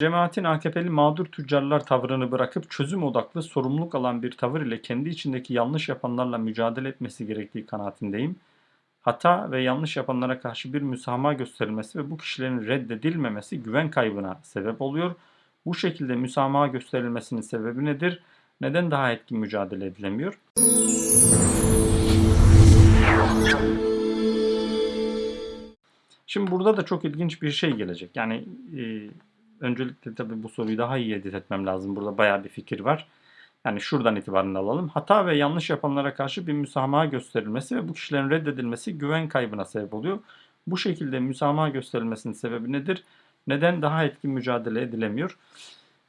Cemaatin AKP'li mağdur tüccarlar tavrını bırakıp çözüm odaklı sorumluluk alan bir tavır ile kendi içindeki yanlış yapanlarla mücadele etmesi gerektiği kanaatindeyim. Hata ve yanlış yapanlara karşı bir müsamaha gösterilmesi ve bu kişilerin reddedilmemesi güven kaybına sebep oluyor. Bu şekilde müsamaha gösterilmesinin sebebi nedir? Neden daha etkin mücadele edilemiyor? Şimdi burada da çok ilginç bir şey gelecek. Yani e, öncelikle tabii bu soruyu daha iyi edit etmem lazım. Burada bayağı bir fikir var. Yani şuradan itibaren alalım. Hata ve yanlış yapanlara karşı bir müsamaha gösterilmesi ve bu kişilerin reddedilmesi güven kaybına sebep oluyor. Bu şekilde müsamaha gösterilmesinin sebebi nedir? Neden daha etkin mücadele edilemiyor?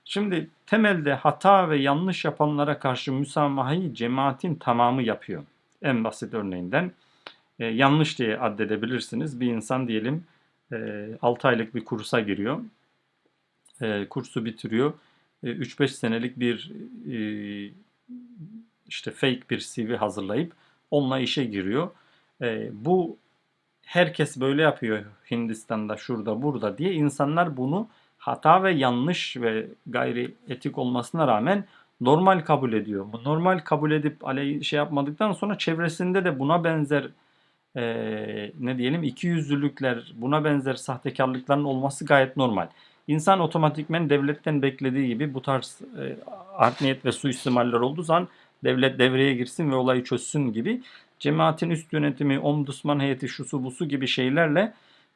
Şimdi temelde hata ve yanlış yapanlara karşı müsamahayı cemaatin tamamı yapıyor. En basit örneğinden e, yanlış diye addedebilirsiniz. Bir insan diyelim e, 6 aylık bir kursa giriyor. E, kursu bitiriyor. E, 3-5 senelik bir e, işte fake bir CV hazırlayıp onunla işe giriyor. E, bu herkes böyle yapıyor Hindistan'da, şurada, burada diye insanlar bunu hata ve yanlış ve gayri etik olmasına rağmen normal kabul ediyor. Bu normal kabul edip aley şey yapmadıktan sonra çevresinde de buna benzer eee, ne diyelim ikiyüzlülükler, buna benzer sahtekarlıkların olması gayet normal. İnsan otomatikmen devletten beklediği gibi bu tarz e, art niyet ve suistimaller olduğu zaman devlet devreye girsin ve olayı çözsün gibi cemaatin üst yönetimi, ombudsman heyeti, şusu busu gibi şeylerle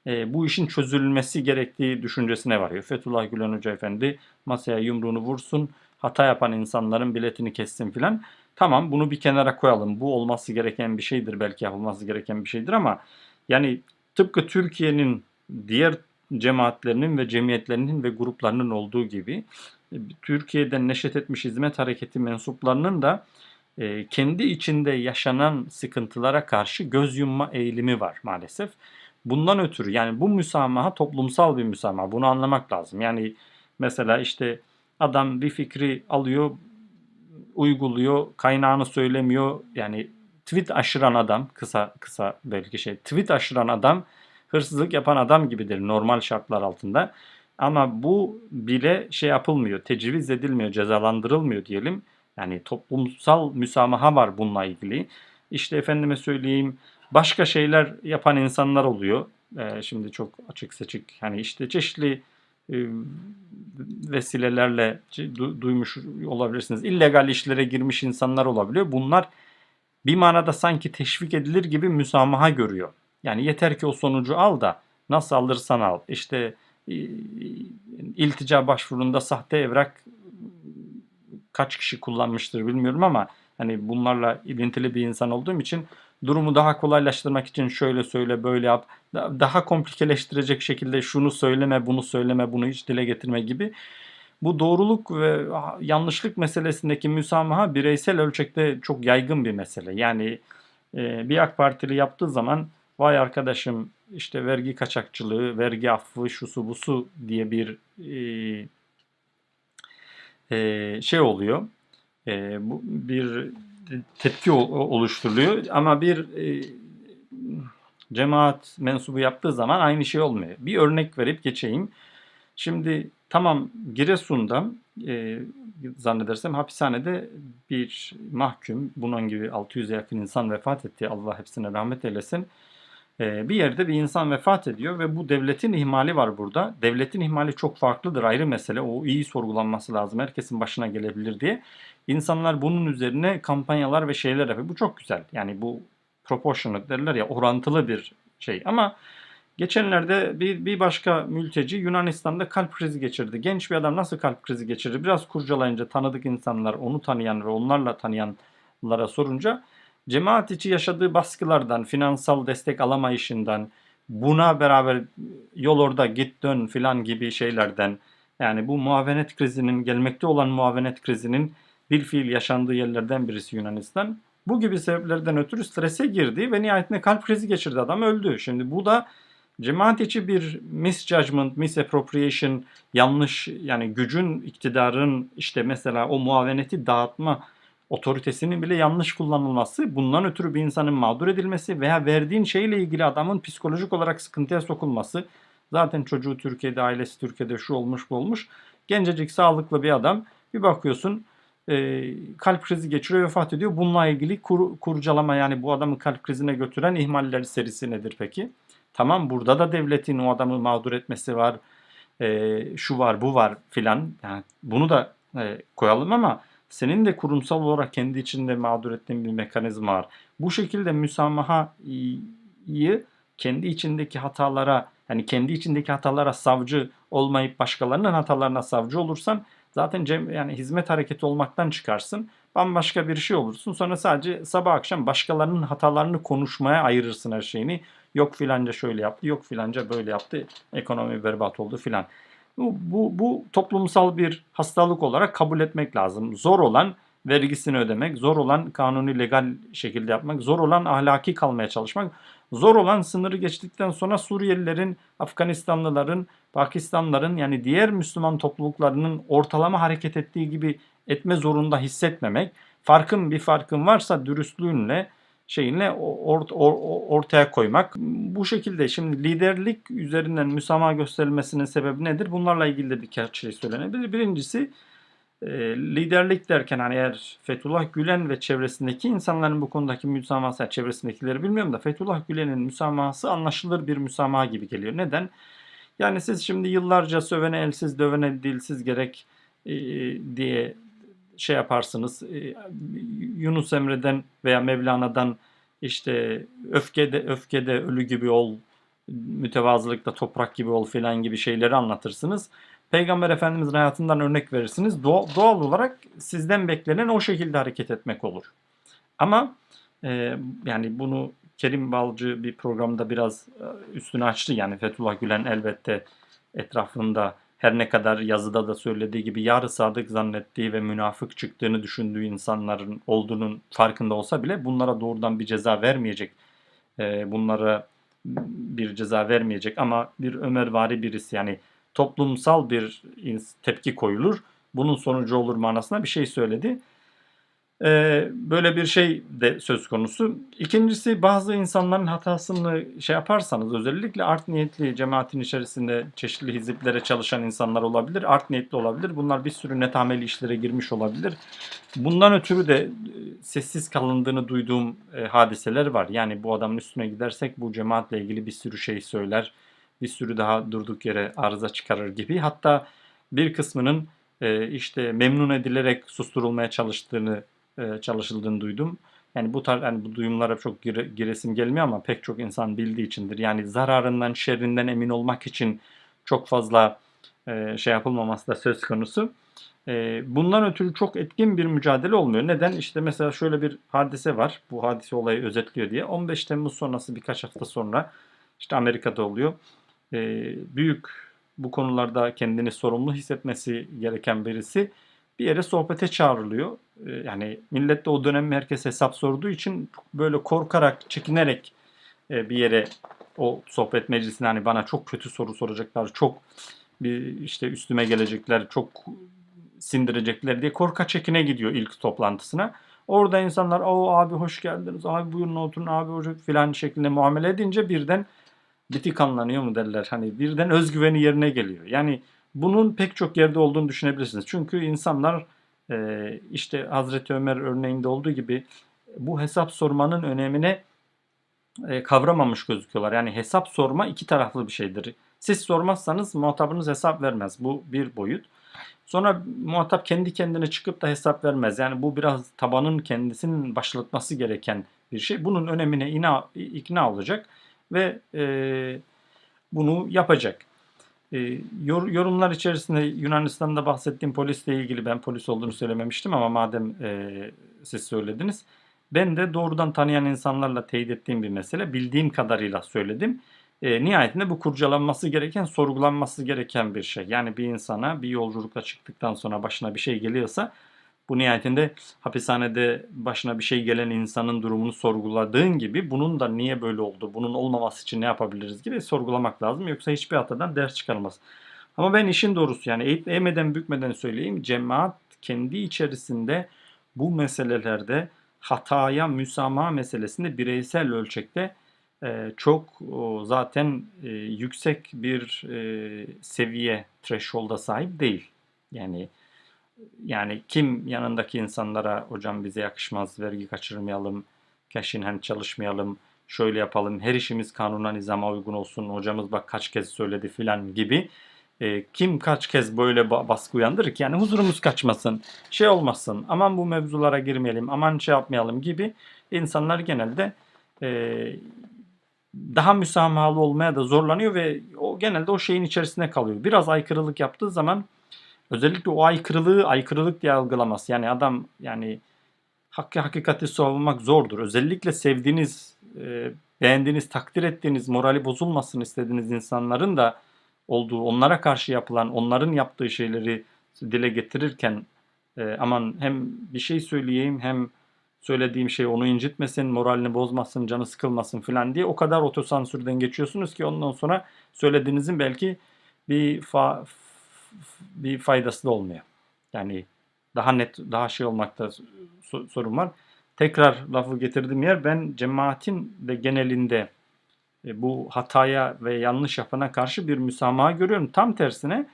e, bu işin çözülmesi gerektiği düşüncesine varıyor. Fethullah Gülen Hoca Efendi masaya yumruğunu vursun, hata yapan insanların biletini kessin filan. Tamam bunu bir kenara koyalım. Bu olması gereken bir şeydir. Belki yapılması gereken bir şeydir ama yani tıpkı Türkiye'nin diğer cemaatlerinin ve cemiyetlerinin ve gruplarının olduğu gibi e, Türkiye'den neşet etmiş hizmet hareketi mensuplarının da e, kendi içinde yaşanan sıkıntılara karşı göz yumma eğilimi var maalesef. Bundan ötürü yani bu müsamaha toplumsal bir müsamaha. Bunu anlamak lazım. Yani mesela işte adam bir fikri alıyor, uyguluyor, kaynağını söylemiyor. Yani tweet aşıran adam, kısa kısa belki şey, tweet aşıran adam hırsızlık yapan adam gibidir normal şartlar altında. Ama bu bile şey yapılmıyor, tecviz edilmiyor, cezalandırılmıyor diyelim. Yani toplumsal müsamaha var bununla ilgili. İşte efendime söyleyeyim başka şeyler yapan insanlar oluyor. Ee, şimdi çok açık seçik hani işte çeşitli e, vesilelerle du- duymuş olabilirsiniz. İllegal işlere girmiş insanlar olabiliyor. Bunlar bir manada sanki teşvik edilir gibi müsamaha görüyor. Yani yeter ki o sonucu al da nasıl alırsan al. İşte e, iltica başvurunda sahte evrak kaç kişi kullanmıştır bilmiyorum ama hani bunlarla ilintili bir insan olduğum için durumu daha kolaylaştırmak için şöyle söyle böyle yap da- daha komplikeleştirecek şekilde şunu söyleme bunu söyleme bunu hiç dile getirme gibi bu doğruluk ve yanlışlık meselesindeki müsamaha bireysel ölçekte çok yaygın bir mesele. Yani e, bir AK Partili yaptığı zaman vay arkadaşım işte vergi kaçakçılığı, vergi affı, şusu busu diye bir e, e, şey oluyor. E, bu bir tepki ol- oluşturuluyor ama bir e, cemaat mensubu yaptığı zaman aynı şey olmuyor. Bir örnek verip geçeyim. Şimdi tamam Giresun'da e, zannedersem hapishanede bir mahkum bunun gibi 600'e yakın insan vefat etti. Allah hepsine rahmet eylesin. E, bir yerde bir insan vefat ediyor ve bu devletin ihmali var burada. Devletin ihmali çok farklıdır ayrı mesele. O iyi sorgulanması lazım. Herkesin başına gelebilir diye. İnsanlar bunun üzerine kampanyalar ve şeyler yapıyor. Bu çok güzel. Yani bu proportionate derler ya orantılı bir şey. Ama geçenlerde bir, bir başka mülteci Yunanistan'da kalp krizi geçirdi. Genç bir adam nasıl kalp krizi geçirdi? Biraz kurcalayınca tanıdık insanlar, onu tanıyan ve onlarla tanıyanlara sorunca cemaat içi yaşadığı baskılardan, finansal destek alamayışından, buna beraber yol orada git dön filan gibi şeylerden yani bu muavenet krizinin gelmekte olan muavenet krizinin bir fiil yaşandığı yerlerden birisi Yunanistan. Bu gibi sebeplerden ötürü strese girdi ve nihayetinde kalp krizi geçirdi adam öldü. Şimdi bu da cemaat içi bir misjudgment, misappropriation, yanlış yani gücün, iktidarın işte mesela o muaveneti dağıtma otoritesinin bile yanlış kullanılması, bundan ötürü bir insanın mağdur edilmesi veya verdiğin şeyle ilgili adamın psikolojik olarak sıkıntıya sokulması. Zaten çocuğu Türkiye'de, ailesi Türkiye'de şu olmuş bu olmuş. Gencecik sağlıklı bir adam. Bir bakıyorsun e, kalp krizi geçiriyor vefat ediyor. Bununla ilgili kur, kurcalama yani bu adamı kalp krizine götüren ihmaller serisi nedir peki? Tamam burada da devletin o adamı mağdur etmesi var. e, şu var bu var filan. Yani bunu da e, koyalım ama senin de kurumsal olarak kendi içinde mağdur ettiğin bir mekanizma var. Bu şekilde müsamahayı kendi içindeki hatalara yani kendi içindeki hatalara savcı olmayıp başkalarının hatalarına savcı olursan zaten cem, yani hizmet hareketi olmaktan çıkarsın. Bambaşka bir şey olursun. Sonra sadece sabah akşam başkalarının hatalarını konuşmaya ayırırsın her şeyini. Yok filanca şöyle yaptı, yok filanca böyle yaptı. Ekonomi berbat oldu filan. Bu, bu, toplumsal bir hastalık olarak kabul etmek lazım. Zor olan vergisini ödemek, zor olan kanuni legal şekilde yapmak, zor olan ahlaki kalmaya çalışmak, zor olan sınırı geçtikten sonra Suriyelilerin, Afganistanlıların, Pakistanlıların yani diğer Müslüman topluluklarının ortalama hareket ettiği gibi etme zorunda hissetmemek. Farkın bir farkın varsa dürüstlüğünle şeyinle or, or, ortaya koymak. Bu şekilde şimdi liderlik üzerinden müsamaha gösterilmesinin sebebi nedir? Bunlarla ilgili de birkaç şey söylenebilir. Birincisi e, liderlik derken hani eğer Fethullah Gülen ve çevresindeki insanların bu konudaki müsamahası, çevresindekileri bilmiyorum da Fethullah Gülen'in müsamahası anlaşılır bir müsamaha gibi geliyor. Neden? Yani siz şimdi yıllarca sövene elsiz, dövene dilsiz gerek e, diye şey yaparsınız. E, Yunus Emre'den veya Mevlana'dan işte öfkede öfkede ölü gibi ol, mütevazılıkta toprak gibi ol filan gibi şeyleri anlatırsınız. Peygamber Efendimizin hayatından örnek verirsiniz. Doğal, olarak sizden beklenen o şekilde hareket etmek olur. Ama e, yani bunu Kerim Balcı bir programda biraz e, üstünü açtı. Yani Fethullah Gülen elbette etrafında her ne kadar yazıda da söylediği gibi yarı sadık zannettiği ve münafık çıktığını düşündüğü insanların olduğunun farkında olsa bile bunlara doğrudan bir ceza vermeyecek. E, bunlara bir ceza vermeyecek ama bir Ömervari birisi yani toplumsal bir tepki koyulur. Bunun sonucu olur manasına bir şey söyledi. Ee, böyle bir şey de söz konusu. İkincisi bazı insanların hatasını şey yaparsanız özellikle art niyetli cemaatin içerisinde çeşitli hiziplere çalışan insanlar olabilir. Art niyetli olabilir. Bunlar bir sürü netameli işlere girmiş olabilir. Bundan ötürü de e, sessiz kalındığını duyduğum e, hadiseler var. Yani bu adamın üstüne gidersek bu cemaatle ilgili bir sürü şey söyler. Bir sürü daha durduk yere arıza çıkarır gibi. Hatta bir kısmının e, işte memnun edilerek susturulmaya çalıştığını e, çalışıldığını duydum. Yani bu tarz yani bu duyumlara çok gire, giresim gelmiyor ama pek çok insan bildiği içindir. Yani zararından, şerrinden emin olmak için çok fazla e, şey yapılmaması da söz konusu. E, bundan ötürü çok etkin bir mücadele olmuyor. Neden? İşte mesela şöyle bir hadise var. Bu hadise olayı özetliyor diye. 15 Temmuz sonrası birkaç hafta sonra işte Amerika'da oluyor. E, büyük bu konularda kendini sorumlu hissetmesi gereken birisi bir yere sohbete çağrılıyor. Ee, yani millet de o dönem herkes hesap sorduğu için böyle korkarak, çekinerek e, bir yere o sohbet meclisine hani bana çok kötü soru soracaklar, çok bir işte üstüme gelecekler, çok sindirecekler diye korka çekine gidiyor ilk toplantısına. Orada insanlar o abi hoş geldiniz, abi buyurun oturun, abi hoş filan şeklinde muamele edince birden biti kanlanıyor mu derler. Hani birden özgüveni yerine geliyor. Yani bunun pek çok yerde olduğunu düşünebilirsiniz. Çünkü insanlar e, işte Hazreti Ömer örneğinde olduğu gibi bu hesap sormanın önemine e, kavramamış gözüküyorlar. Yani hesap sorma iki taraflı bir şeydir. Siz sormazsanız muhatabınız hesap vermez. Bu bir boyut. Sonra muhatap kendi kendine çıkıp da hesap vermez. Yani bu biraz tabanın kendisinin başlatması gereken bir şey. Bunun önemine ina, ikna olacak ve e, bunu yapacak. E, yorumlar içerisinde Yunanistan'da bahsettiğim polisle ilgili ben polis olduğunu söylememiştim ama madem e, siz söylediniz. Ben de doğrudan tanıyan insanlarla teyit ettiğim bir mesele. Bildiğim kadarıyla söyledim. E, nihayetinde bu kurcalanması gereken, sorgulanması gereken bir şey. Yani bir insana bir yolculukla çıktıktan sonra başına bir şey geliyorsa bu nihayetinde hapishanede başına bir şey gelen insanın durumunu sorguladığın gibi bunun da niye böyle oldu, bunun olmaması için ne yapabiliriz gibi sorgulamak lazım. Yoksa hiçbir hatadan ders çıkarmaz. Ama ben işin doğrusu yani eğmeden bükmeden söyleyeyim cemaat kendi içerisinde bu meselelerde hataya müsamaha meselesinde bireysel ölçekte e, çok zaten e, yüksek bir e, seviye threshold'a sahip değil. Yani yani kim yanındaki insanlara hocam bize yakışmaz, vergi kaçırmayalım, hand çalışmayalım, şöyle yapalım, her işimiz kanuna nizama uygun olsun, hocamız bak kaç kez söyledi filan gibi e, kim kaç kez böyle ba- baskı uyandırır ki yani huzurumuz kaçmasın, şey olmasın, aman bu mevzulara girmeyelim, aman şey yapmayalım gibi insanlar genelde e, daha müsamahalı olmaya da zorlanıyor ve o genelde o şeyin içerisinde kalıyor. Biraz aykırılık yaptığı zaman özellikle o aykırılığı aykırılık diye algılamaz. Yani adam yani hakkı hakikati savunmak zordur. Özellikle sevdiğiniz, e, beğendiğiniz, takdir ettiğiniz, morali bozulmasın istediğiniz insanların da olduğu, onlara karşı yapılan, onların yaptığı şeyleri dile getirirken e, aman hem bir şey söyleyeyim hem söylediğim şey onu incitmesin, moralini bozmasın, canı sıkılmasın filan diye o kadar otosansürden geçiyorsunuz ki ondan sonra söylediğinizin belki bir fa- bir faydası da olmuyor. Yani daha net, daha şey olmakta so- sorun var. Tekrar lafı getirdiğim yer ben cemaatin de genelinde e, bu hataya ve yanlış yapana karşı bir müsamaha görüyorum. Tam tersine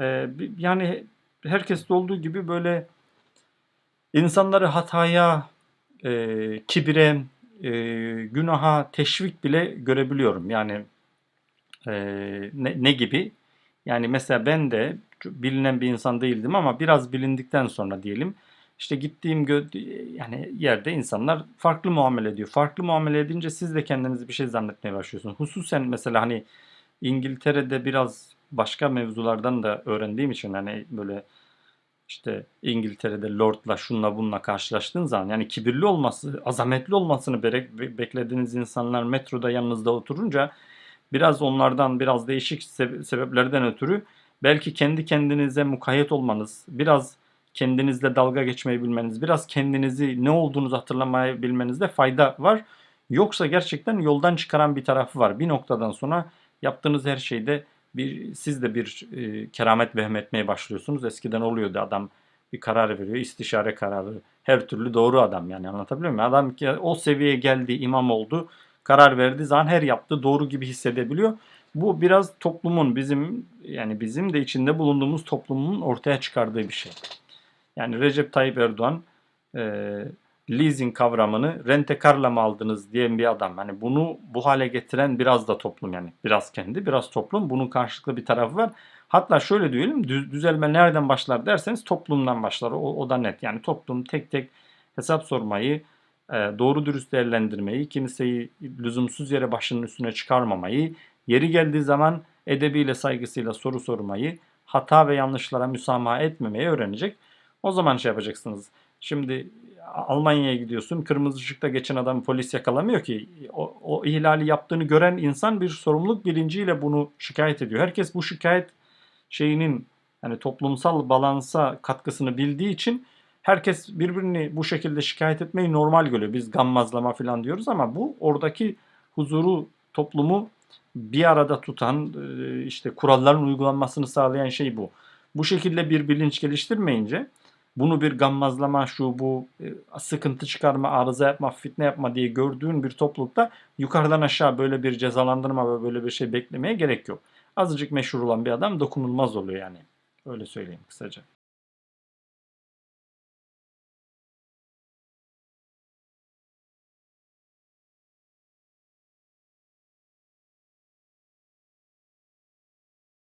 e, yani herkeste olduğu gibi böyle insanları hataya, e, kibire, günaha teşvik bile görebiliyorum. Yani ne gibi? Yani mesela ben de bilinen bir insan değildim ama biraz bilindikten sonra diyelim işte gittiğim yani yerde insanlar farklı muamele ediyor. Farklı muamele edince siz de kendinizi bir şey zannetmeye başlıyorsunuz. Hususen mesela hani İngiltere'de biraz başka mevzulardan da öğrendiğim için hani böyle işte İngiltere'de Lord'la şunla bununla karşılaştığın zaman yani kibirli olması, azametli olmasını be- beklediğiniz insanlar metroda yanınızda oturunca biraz onlardan biraz değişik sebe- sebeplerden ötürü belki kendi kendinize mukayyet olmanız, biraz kendinizle dalga geçmeyi bilmeniz, biraz kendinizi ne olduğunuzu hatırlamayı bilmenizde fayda var. Yoksa gerçekten yoldan çıkaran bir tarafı var. Bir noktadan sonra yaptığınız her şeyde bir siz de bir e, keramet vehmetmeye başlıyorsunuz. Eskiden oluyordu adam bir karar veriyor, istişare kararı. Her türlü doğru adam yani anlatabiliyor muyum? Adam o seviyeye geldi, imam oldu, karar verdiği zaman her yaptığı doğru gibi hissedebiliyor. Bu biraz toplumun bizim yani bizim de içinde bulunduğumuz toplumun ortaya çıkardığı bir şey. Yani Recep Tayyip Erdoğan e, leasing kavramını rentekarla mı aldınız diyen bir adam. Hani bunu bu hale getiren biraz da toplum yani. Biraz kendi, biraz toplum. Bunun karşılıklı bir tarafı var. Hatta şöyle diyelim düz- düzelme nereden başlar derseniz toplumdan başlar. O, o da net. Yani toplum tek tek hesap sormayı, doğru dürüst değerlendirmeyi, kimseyi lüzumsuz yere başının üstüne çıkarmamayı, yeri geldiği zaman edebiyle saygısıyla soru sormayı, hata ve yanlışlara müsamaha etmemeyi öğrenecek. O zaman şey yapacaksınız. Şimdi Almanya'ya gidiyorsun. Kırmızı ışıkta geçen adam polis yakalamıyor ki. O, o ihlali yaptığını gören insan bir sorumluluk bilinciyle bunu şikayet ediyor. Herkes bu şikayet şeyinin yani toplumsal balansa katkısını bildiği için herkes birbirini bu şekilde şikayet etmeyi normal görüyor. Biz gammazlama falan diyoruz ama bu oradaki huzuru, toplumu bir arada tutan, e, işte kuralların uygulanmasını sağlayan şey bu. Bu şekilde bir bilinç geliştirmeyince bunu bir gammazlama, şu bu e, sıkıntı çıkarma, arıza yapma, fitne yapma diye gördüğün bir toplulukta yukarıdan aşağı böyle bir cezalandırma ve böyle bir şey beklemeye gerek yok. Azıcık meşhur olan bir adam dokunulmaz oluyor yani. Öyle söyleyeyim kısaca.